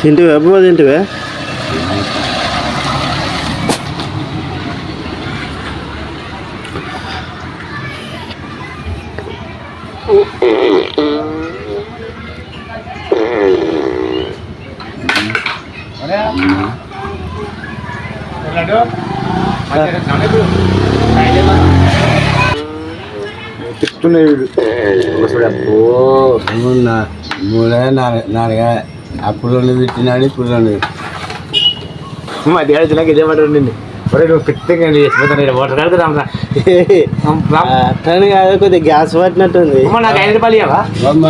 తింటివే అబ్బో తింటివే తిప్పుతున్నాయి వీడు చూడబ్బో మూడు మూడే నాలుగు నాలుగే రెండు పెట్టినాడు ఇప్పుడు రెండు మా డాడీ తినక ఇదే మాట ఉండింది. ఒరే నువ్వు పిచ్చగా చేసిపోతాను వాటర్ కడితే రామరా అట్లని కాదు కొద్దిగా గ్యాస్ పట్టినట్టుంది. నాకు ఐదు రూపాయలు ఇవ్వవా అమ్మ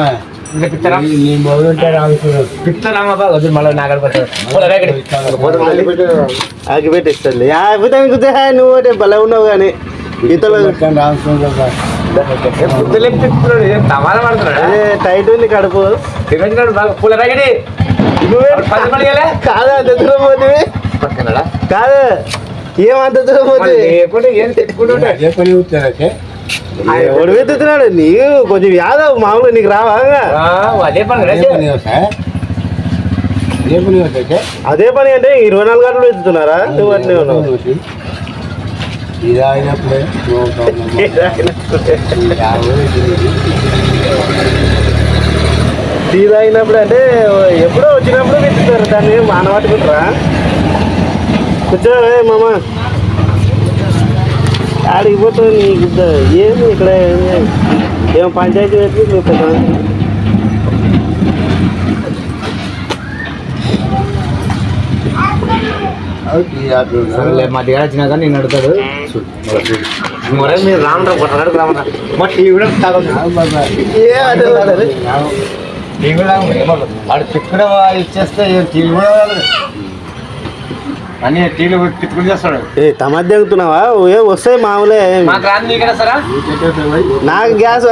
ఇంకా పిచ్చరా నీ- నీ మొదలు ఉంటే రావుతున్నాడు పిచ్చరామా వద్దు మళ్ళీ నాకు ఆగి పెట్టిస్తుంది అయిపోతే కుదే నువ్వు ఒకటి భలే ఉన్నావు కానీ ఈతలో టైట్ ఉంది కడుపు. పూల ప్యాకెట్ కాదు అంత దూరం పోతుంది పట్టుకున్నాడా కాదు? ఏమంత దూరం పోతుంది ఎవడు నీకు కొంచెం యాదవ్ మామూలు నీకు రావా? అదే పని అదే పని అంటే ఇరవై నాలుగు గంటలు వెతుకుతున్నారా నువ్వు అట్లే ఉన్నావు. ఇది టీ తాగినప్పుడు అంటే ఎప్పుడో వచ్చినప్పుడు వెతుకుతారు దాన్ని మానవాటుకుంటారా కూర్చోవే మామ. ఆడికి పోతుంది నీకు ఏంది ఇక్కడ ఏం- పంచాయతీ పెట్టి నువ్వు పెద్ద సరేలే మా దగ్గర వచ్చినా కానీ నేను అడుగుతాడు. మరే మీరు రామరా కొట్టడానికి రామరా మా టీవీ కూడా. టీవీ. వాడు తిక్కడ ఇచ్చేస్తే టీవీ కూడా. అన్ని టీవీలు తిట్టుకుని చేస్తాడు. ఏ తమది దిగుతున్నావా ఏ వస్తాయి మామూలే. మాకు రాదు నీకైనా సరా? నాకు గ్యాస్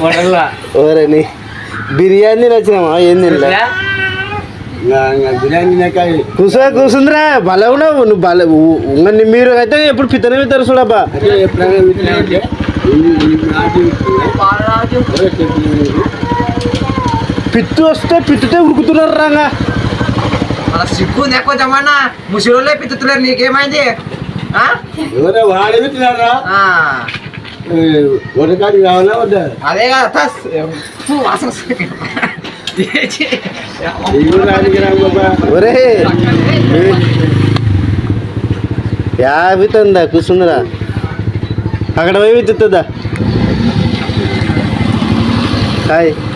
హోటల్లో ఓరని బిర్యానీ నచ్చినామా ఏం తినలే? నాకాయ కూర్చో కూర్చుందిరా. భలే ఉన్నావు. నువ్వు భలే ఉంగని మీరు అయితే ఎప్పుడు పిత్తనే పిత్తరు చూడబ్బా. పిత్తు వస్తే పిత్తుతే ఉరుకుతున్నారు రాగా. మన సిగ్గు ఎక్కువ జమానా ముసలిళ్ళే పిత్తుతున్నారు నీకేమైంది? వాడే వింటున్నారా ఆ, వరకాడికి రావాలా వద్దా? అదే కదా తస్. ఫు, వాసన వస్తుంది. ఇల్లు రానికి రా బాబా. ఒరే యా పిత్తుందా కూర్చుందిరా. అక్కడ పోయి పిత్తుతుందా? đây.